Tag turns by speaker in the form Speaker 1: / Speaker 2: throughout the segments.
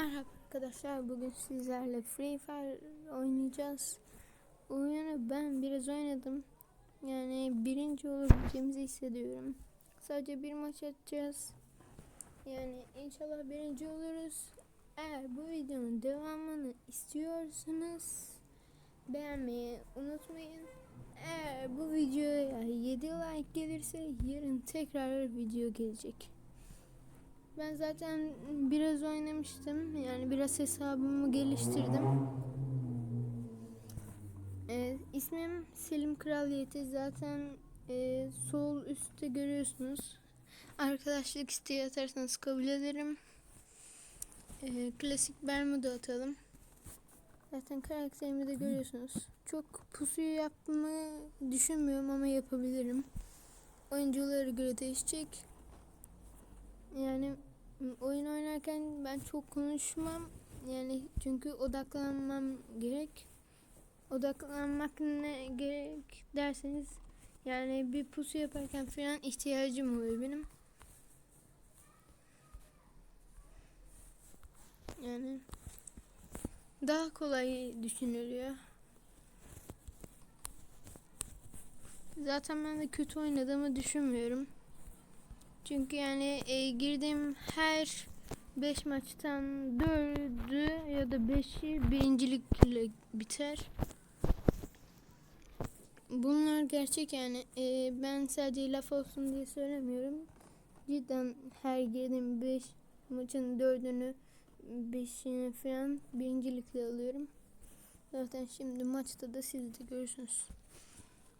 Speaker 1: Merhaba arkadaşlar bugün sizlerle Free Fire oynayacağız. Oyunu ben biraz oynadım. Yani birinci olabileceğimizi hissediyorum. Sadece bir maç atacağız. Yani inşallah birinci oluruz. Eğer bu videonun devamını istiyorsanız beğenmeyi unutmayın. Eğer bu videoya 7 like gelirse yarın tekrar video gelecek. Ben zaten biraz oynamıştım. Yani biraz hesabımı geliştirdim. Ee, ismim Selim Kraliyeti. Zaten e, sol üstte görüyorsunuz. Arkadaşlık isteği atarsanız kabul ederim. Ee, klasik Bermuda atalım. Zaten karakterimi de görüyorsunuz. Çok pusuyu yapmayı düşünmüyorum ama yapabilirim. Oyunculara göre değişecek. Yani oyun oynarken ben çok konuşmam. Yani çünkü odaklanmam gerek. Odaklanmak ne gerek derseniz yani bir pusu yaparken falan ihtiyacım oluyor benim. Yani daha kolay düşünülüyor. Zaten ben de kötü oynadığımı düşünmüyorum. Çünkü yani e, girdiğim her 5 maçtan 4'ü ya da 5'i birincilikle biter. Bunlar gerçek yani. E, ben sadece laf olsun diye söylemiyorum. Cidden her girdiğim 5 maçın 4'ünü 5'ini falan birincilikle alıyorum. Zaten şimdi maçta da siz de görürsünüz.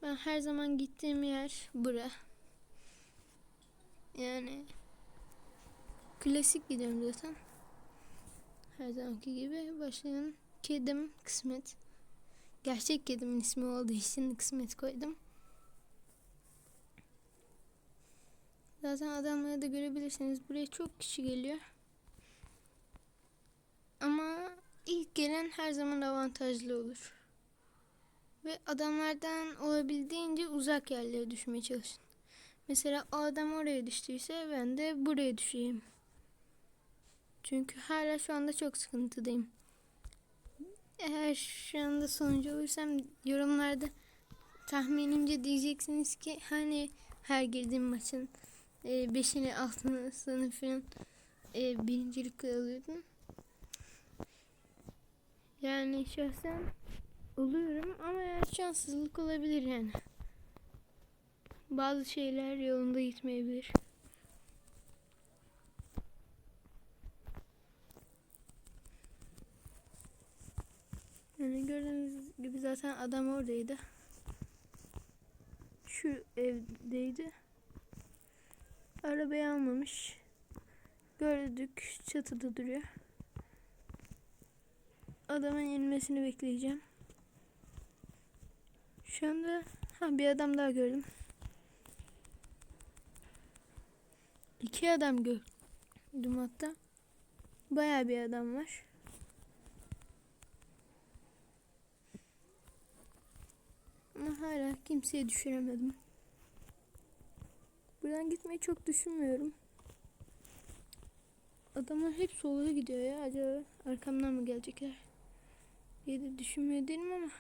Speaker 1: Ben her zaman gittiğim yer bura. Yani klasik gidiyorum zaten. Her zamanki gibi başlayan kedim kısmet. Gerçek kedimin ismi olduğu için kısmet koydum. Zaten adamları da görebilirsiniz. Buraya çok kişi geliyor. Ama ilk gelen her zaman avantajlı olur. Ve adamlardan olabildiğince uzak yerlere düşmeye çalışın. Mesela adam oraya düştüyse ben de buraya düşeyim. Çünkü hala şu anda çok sıkıntıdayım. Eğer şu anda sonucu olursam yorumlarda tahminimce diyeceksiniz ki hani her girdiğim maçın e, beşini altını sınıf falan e, birincilik alıyordum. Yani şahsen oluyorum ama şanssızlık olabilir yani bazı şeyler yolunda gitmeyebilir. Yani gördüğünüz gibi zaten adam oradaydı. Şu evdeydi. Arabayı almamış. Gördük çatıda duruyor. Adamın inmesini bekleyeceğim. Şu anda ha, bir adam daha gördüm. İki adam gördüm hatta. Baya bir adam var. Ama hala kimseye düşüremedim. Buradan gitmeyi çok düşünmüyorum. Adamlar hep sola gidiyor ya. Acaba arkamdan mı gelecekler? diye de düşünmüyor değilim ama.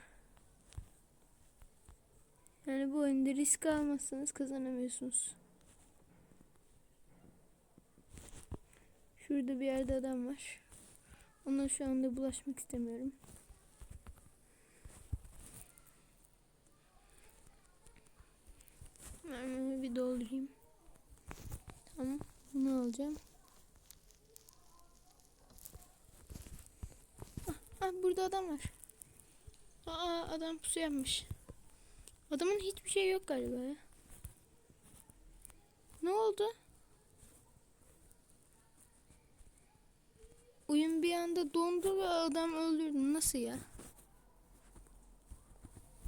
Speaker 1: Yani bu oyunda risk almazsanız kazanamıyorsunuz. Şurada bir yerde adam var. Ona şu anda bulaşmak istemiyorum. Mermimi bir doldurayım. Tamam. Bunu alacağım. Ah, ah burada adam var. Aa adam pusu yapmış. Adamın hiçbir şey yok galiba ya. Ne oldu? Oyun bir anda dondu ve adam öldürdü. Nasıl ya?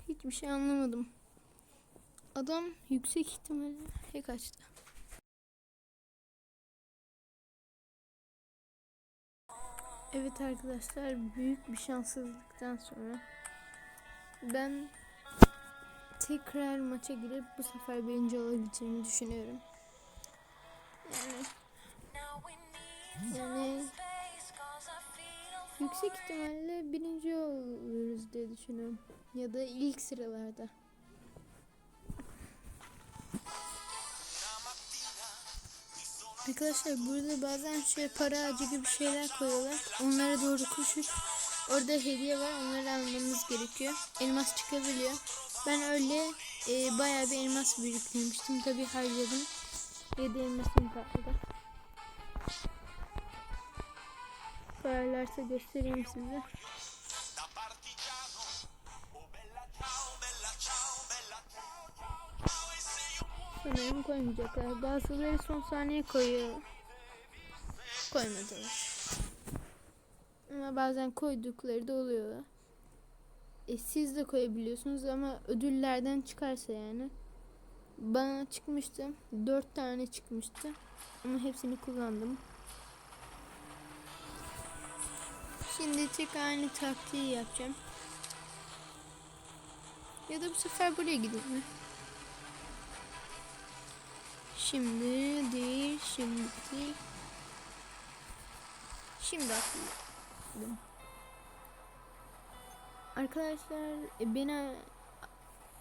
Speaker 1: Hiçbir şey anlamadım. Adam yüksek ihtimalle hack açtı. Evet arkadaşlar büyük bir şanssızlıktan sonra ben tekrar maça girip bu sefer birinci olabileceğimi düşünüyorum. Yani yani yüksek ihtimalle birinci oluruz diye düşünüyorum. Ya da ilk sıralarda. Arkadaşlar burada bazen şey para ağacı gibi şeyler koyuyorlar. Onlara doğru koşup orada hediye var onları almamız gerekiyor. Elmas çıkabiliyor. Ben öyle e, bayağı bir elmas biriktirmiştim. Tabi harcadım. 7 elmasım patladı.
Speaker 2: Se io muoio
Speaker 1: Sanırım koymayacaklar. Bazıları son saniye koyuyor. Koymadılar. Ama bazen koydukları da oluyor. E, siz de koyabiliyorsunuz ama ödüllerden çıkarsa yani. Bana çıkmıştı. Dört tane çıkmıştı. Ama hepsini kullandım. Şimdi tek aynı taktiği yapacağım. Ya da bu sefer buraya gidelim mi? Şimdi değil, şimdi değil. Şimdi atladım. Arkadaşlar e, bana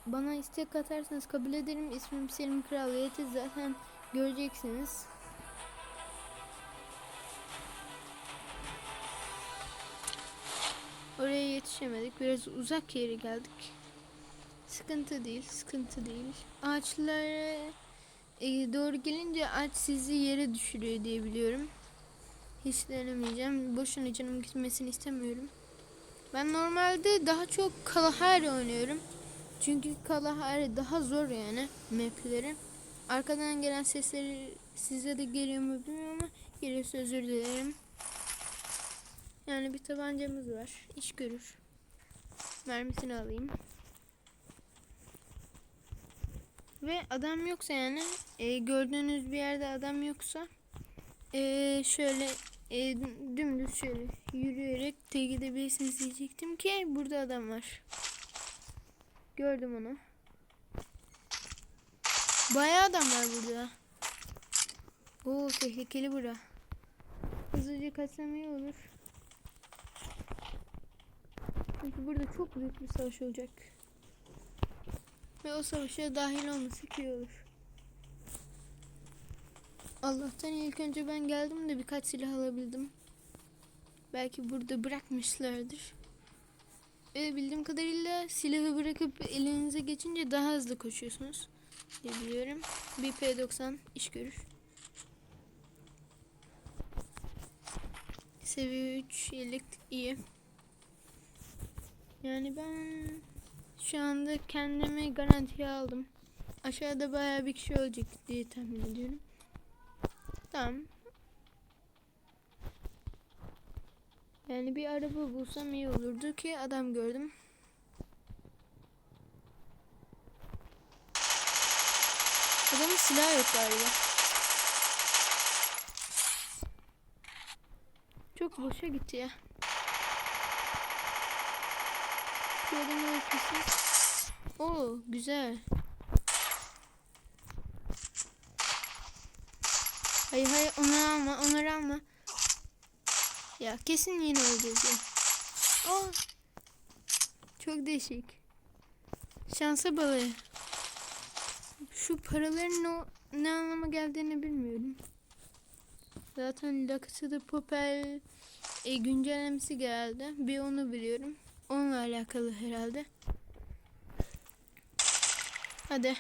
Speaker 1: bana istek atarsanız kabul ederim. İsmim Selim Kral Yeti zaten göreceksiniz. Oraya yetişemedik. Biraz uzak yere geldik. Sıkıntı değil, sıkıntı değil. Ağaçlara e, doğru gelince ağaç sizi yere düşürüyor diye biliyorum. Hiç denemeyeceğim. Boşuna canım gitmesini istemiyorum. Ben normalde daha çok Kalahari oynuyorum. Çünkü Kalahari daha zor yani mapleri. Arkadan gelen sesleri size de geliyor mu bilmiyorum ama geliyorsa özür dilerim. Yani bir tabancamız var. İş görür. Mermisini alayım. Ve adam yoksa yani e, gördüğünüz bir yerde adam yoksa e, şöyle e, dümdüz şöyle yürüyerek de gidebilirsiniz diyecektim ki burada adam var. Gördüm onu. Bayağı adam var burada. Oo tehlikeli bura. Hızlıca kaçsam iyi olur. Çünkü burada çok büyük bir savaş olacak. Ve o savaşa dahil olması iyi olur. Allah'tan ilk önce ben geldim de birkaç silah alabildim. Belki burada bırakmışlardır. Ve bildiğim kadarıyla silahı bırakıp elinize geçince daha hızlı koşuyorsunuz diye biliyorum. Bir P90 iş görür. Seviye 3 yelek iyi. Yani ben şu anda kendimi garantiye aldım. Aşağıda bayağı bir kişi olacak diye tahmin ediyorum. Tamam. Yani bir araba bulsam iyi olurdu ki adam gördüm. Adamın silahı yok galiba. Çok boşa gitti ya. Adamı öldürsün. Oo güzel. Hayır hayır onları alma onları alma. Ya kesin yine öleceğiz ya. Aa, çok değişik. Şansa balığı. Şu paraların o ne anlama geldiğini bilmiyorum. Zaten Lakıtı'da Popel e, güncellemesi geldi. Bir onu biliyorum. Onunla alakalı herhalde. Hadi.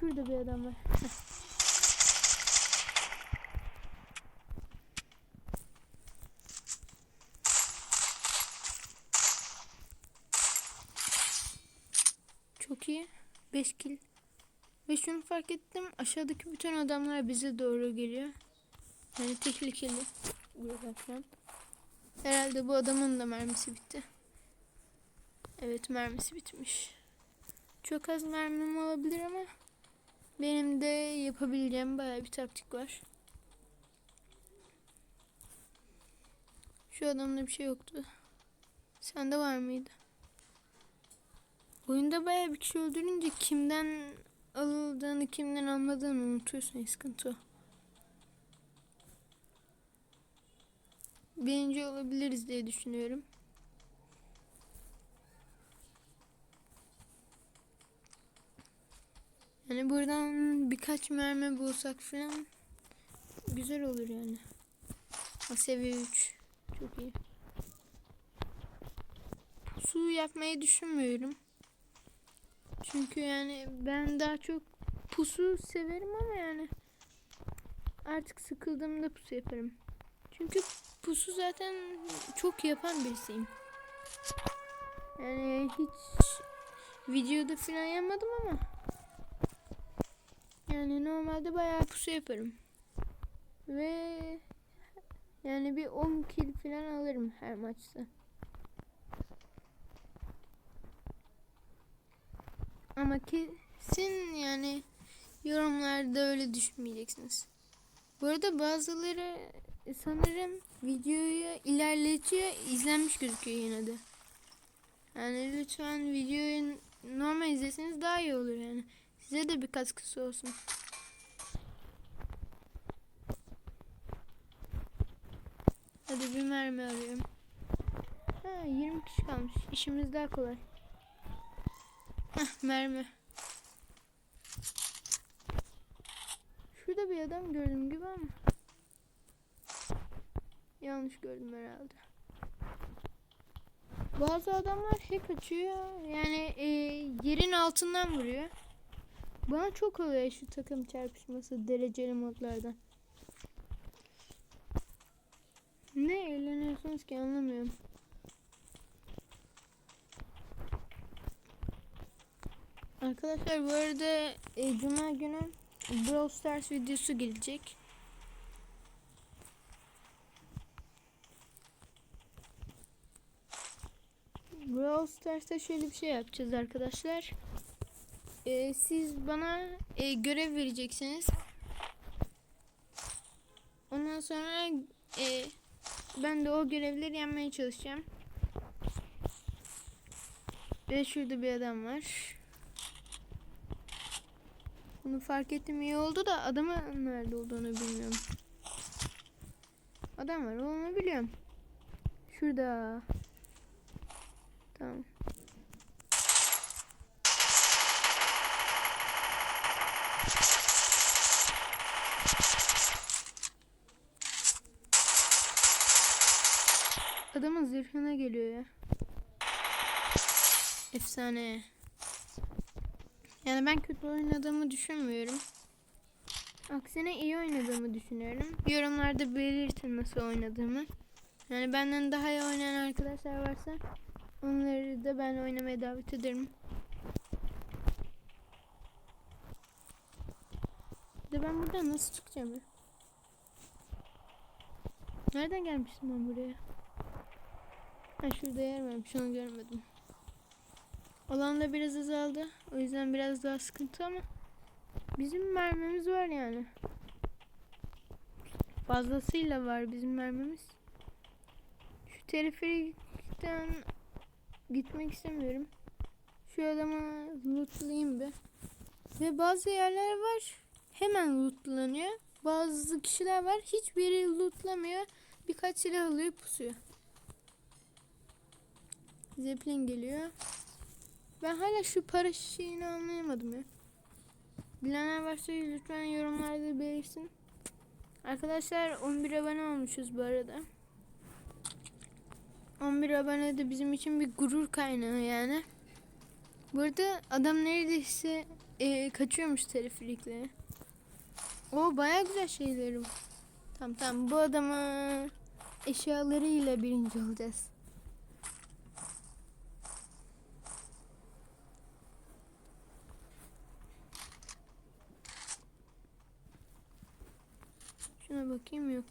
Speaker 1: Şurada bir adam var. Çok iyi. 5 kill. Ve şunu fark ettim. Aşağıdaki bütün adamlar bize doğru geliyor. Yani tehlikeli. An. Herhalde bu adamın da mermisi bitti. Evet mermisi bitmiş. Çok az mermim olabilir ama benim de yapabileceğim bayağı bir taktik var. Şu adamda bir şey yoktu. Sende var mıydı? Oyunda bayağı bir kişi öldürünce kimden alıldığını kimden almadığını unutuyorsun sıkıntı o. birinci olabiliriz diye düşünüyorum. Yani buradan birkaç mermi bulsak falan güzel olur yani. Ha, seviye 3 çok iyi. Pusu yapmayı düşünmüyorum. Çünkü yani ben daha çok pusu severim ama yani artık sıkıldığımda pusu yaparım. Çünkü pusu zaten çok yapan birisiyim. Yani hiç videoda falan yapmadım ama yani normalde bayağı pusu yaparım. Ve yani bir 10 kill falan alırım her maçta. Ama kesin yani yorumlarda öyle düşünmeyeceksiniz. Bu arada bazıları sanırım videoyu ilerletiyor, izlenmiş gözüküyor yine de. Yani lütfen videoyu normal izleseniz daha iyi olur yani. Size de bir katkısı olsun. Hadi bir mermi arıyorum. Ha 20 kişi kalmış. İşimiz daha kolay. Hah mermi. Şurada bir adam gördüm gibi ama. Yanlış gördüm herhalde. Bazı adamlar hack açıyor. Yani e, yerin altından vuruyor. Bana çok oluyor şu takım çarpışması dereceli modlardan. Ne eğleniyorsunuz ki anlamıyorum. Arkadaşlar bu arada e, Cuma günü Brawl Stars videosu gelecek. Stars'ta şöyle bir şey yapacağız arkadaşlar. E, siz bana e, görev vereceksiniz. Ondan sonra e, ben de o görevleri yapmaya çalışacağım. Ve şurada bir adam var. Bunu fark ettim iyi oldu da adamın nerede olduğunu bilmiyorum. Adam var onu biliyorum. Şurada. Tamam. Adamın zırhına geliyor ya. Efsane. Yani ben kötü oynadığımı düşünmüyorum. Aksine iyi oynadığımı düşünüyorum. Yorumlarda belirtin nasıl oynadığımı. Yani benden daha iyi oynayan arkadaşlar varsa onları da ben oynamaya davet ederim. De ben buradan nasıl çıkacağım? Nereden gelmiştim ben buraya? Ha şurada yer varmış onu görmedim. Alan da biraz azaldı. O yüzden biraz daha sıkıntı ama bizim mermimiz var yani. Fazlasıyla var bizim mermimiz. Şu teleferikten gitmek istemiyorum. Şu adamı lootlayayım bir. Ve bazı yerler var hemen lootlanıyor. Bazı kişiler var hiçbiri lootlamıyor. Birkaç silah alıyor pusuyor. Zeppelin geliyor. Ben hala şu para şeyini anlayamadım ya. Bilenler varsa lütfen yorumlarda belirsin. Arkadaşlar 11 abone olmuşuz bu arada. 11 abone de bizim için bir gurur kaynağı yani. Burada adam neredeyse e, kaçıyormuş teleferikle. O baya güzel şeylerim. Tamam tamam bu adamı eşyalarıyla birinci olacağız. Şuna bakayım yok.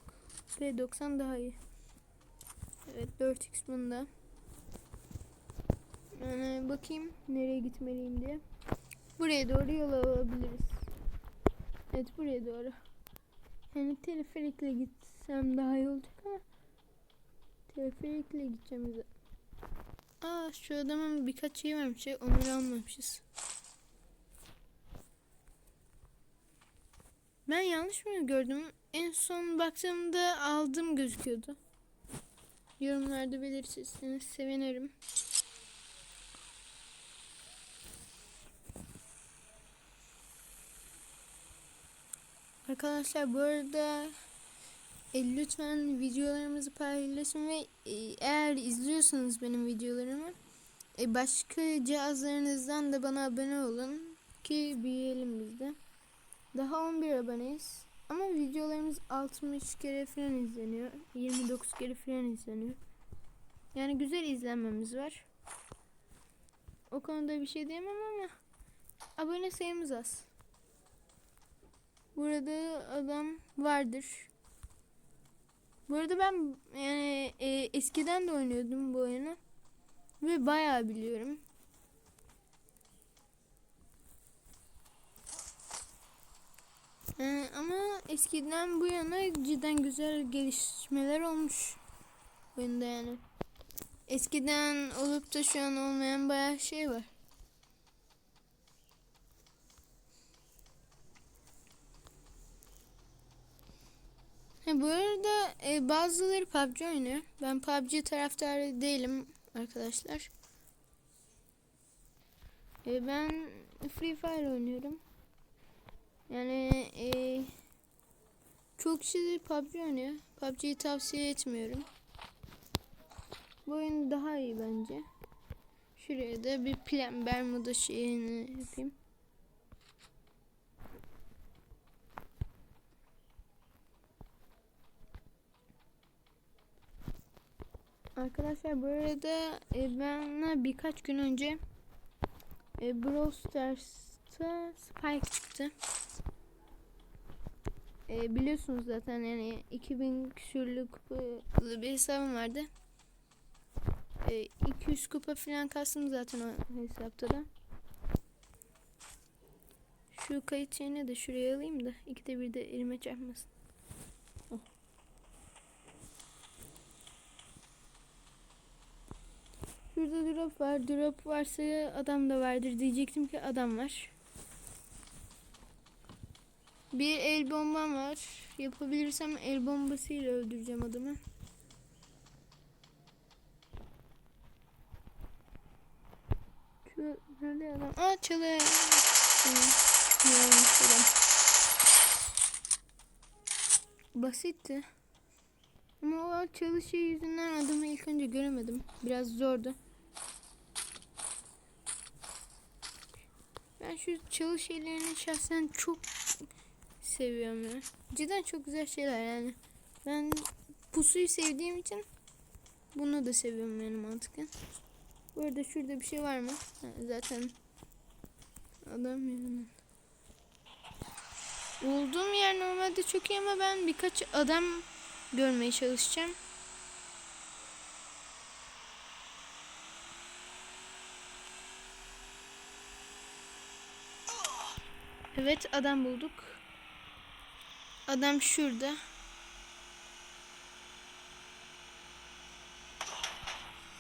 Speaker 1: P90 daha iyi. Evet 4x bunda. Yani bakayım nereye gitmeliyim diye. Buraya doğru yol alabiliriz. Evet buraya doğru. Yani teleferikle gitsem daha iyi olacak ama teleferikle gideceğim bize. Aa şu adamın birkaç şey varmış ya onları almamışız. Ben yanlış mı gördüm? En son baktığımda aldım gözüküyordu. Yorumlarda belirtirseniz sevinirim. Arkadaşlar bu arada e, lütfen videolarımızı paylaşın ve e, eğer izliyorsanız benim videolarımı e, başka cihazlarınızdan da bana abone olun ki büyüyelim biz de. Daha 11 aboneyiz. Ama videolarımız 60 kere falan izleniyor. 29 kere falan izleniyor. Yani güzel izlenmemiz var. O konuda bir şey diyemem ama abone sayımız az. Burada adam vardır. Bu arada ben yani e, eskiden de oynuyordum bu oyunu. Ve bayağı biliyorum. Ee, ama eskiden bu yana cidden güzel gelişmeler olmuş oyunda yani. Eskiden olup da şu an olmayan bayağı şey var. Ha, bu arada e, bazıları PUBG oynuyor. Ben PUBG taraftarı değilim arkadaşlar. E, ben Free Fire oynuyorum. Yani e, çok kişidir PUBG oynuyor. PUBG'yi tavsiye etmiyorum. Bu oyun daha iyi bence. Şuraya da bir plan Bermuda şeyini yapayım. Arkadaşlar bu arada e, bana birkaç gün önce e, Brawl Stars'ta Spike çıktı. E, biliyorsunuz zaten yani 2000 küsürlü kupalı bir hesabım vardı. E, 200 kupa falan kastım zaten o hesapta da. Şu kayıt şeyini de şuraya alayım da ikide bir de elime çarpmasın. Oh. Şurada drop var. Drop varsa adam da vardır diyecektim ki adam var. Bir el bombam var. Yapabilirsem el bombasıyla öldüreceğim adamı. Şu nerede adam? Aa çalı. Basitti. Ama o çalı şey yüzünden adamı ilk önce göremedim. Biraz zordu. Ben şu çalı şeylerini şahsen çok seviyorum ya. Cidden çok güzel şeyler yani. Ben pusuyu sevdiğim için bunu da seviyorum yani mantıken. Bu arada şurada bir şey var mı? Ha, zaten adam yüzünden. Olduğum yer normalde çok iyi ama ben birkaç adam görmeye çalışacağım. Evet adam bulduk. Adam şurada.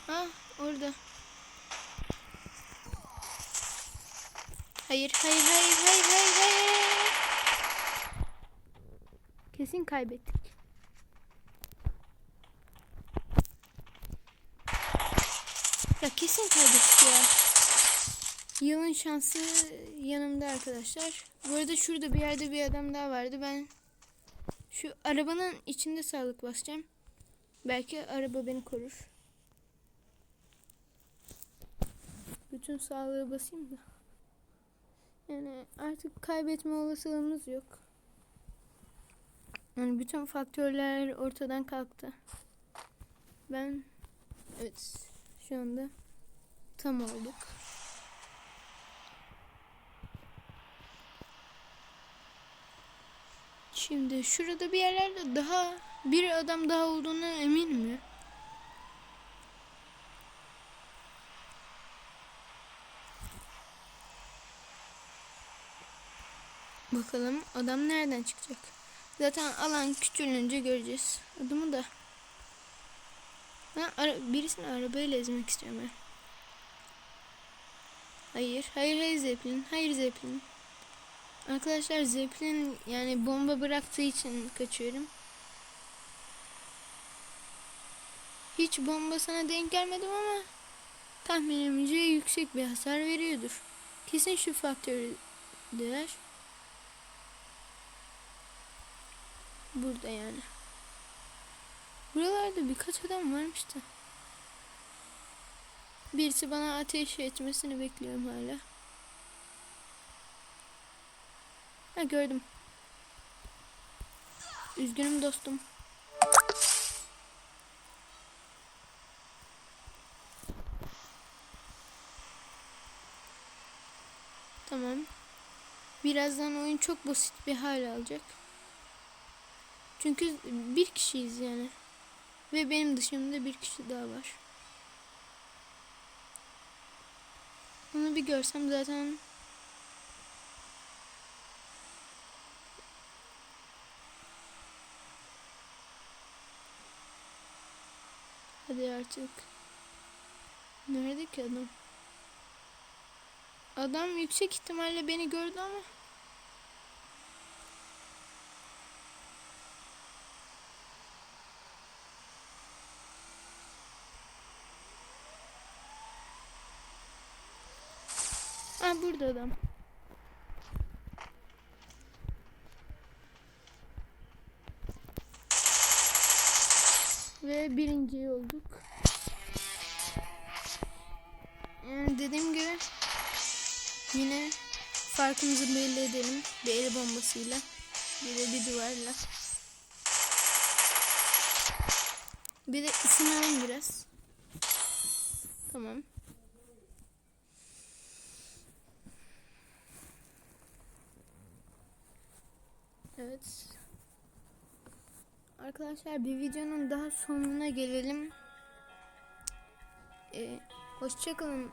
Speaker 1: Ha orada. Hayır hayır hayır hayır hayır hayır. Kesin kaybettik. Ya kesin kaybettik ya. Yılın şansı yanımda arkadaşlar. Bu arada şurada bir yerde bir adam daha vardı. Ben şu arabanın içinde sağlık basacağım. Belki araba beni korur. Bütün sağlığı basayım da. Yani artık kaybetme olasılığımız yok. Yani bütün faktörler ortadan kalktı. Ben evet şu anda tam olduk. Şimdi şurada bir yerlerde daha bir adam daha olduğunu eminim ya. Bakalım adam nereden çıkacak. Zaten alan küçülünce göreceğiz. Adamı da. Ben ara birisini arabayla ezmek istiyorum ben. Hayır, hayır, hayır Zeppelin, hayır Zeppelin. Arkadaşlar Zeppelin yani bomba bıraktığı için kaçıyorum. Hiç bombasına denk gelmedim ama tahminimce yüksek bir hasar veriyordur. Kesin şu faktördeler. Burada yani. Buralarda birkaç adam varmış da. Birisi bana ateş etmesini bekliyorum hala. Ha gördüm. Üzgünüm dostum. Tamam. Birazdan oyun çok basit bir hal alacak. Çünkü bir kişiyiz yani. Ve benim dışımda bir kişi daha var. Onu bir görsem zaten Hadi artık. Nerede ki adam? Adam yüksek ihtimalle beni gördü ama Ha burada adam. Ve birinci olduk. Yani dediğim gibi yine farkımızı belli edelim bir el bombasıyla bir de bir duvarla. Bir de ısınalım biraz. Tamam. Evet. Arkadaşlar bir videonun daha sonuna gelelim. Ee, hoşçakalın.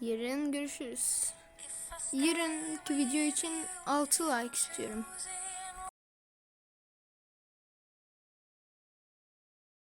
Speaker 1: Yarın görüşürüz. Yarınki video için 6 like istiyorum.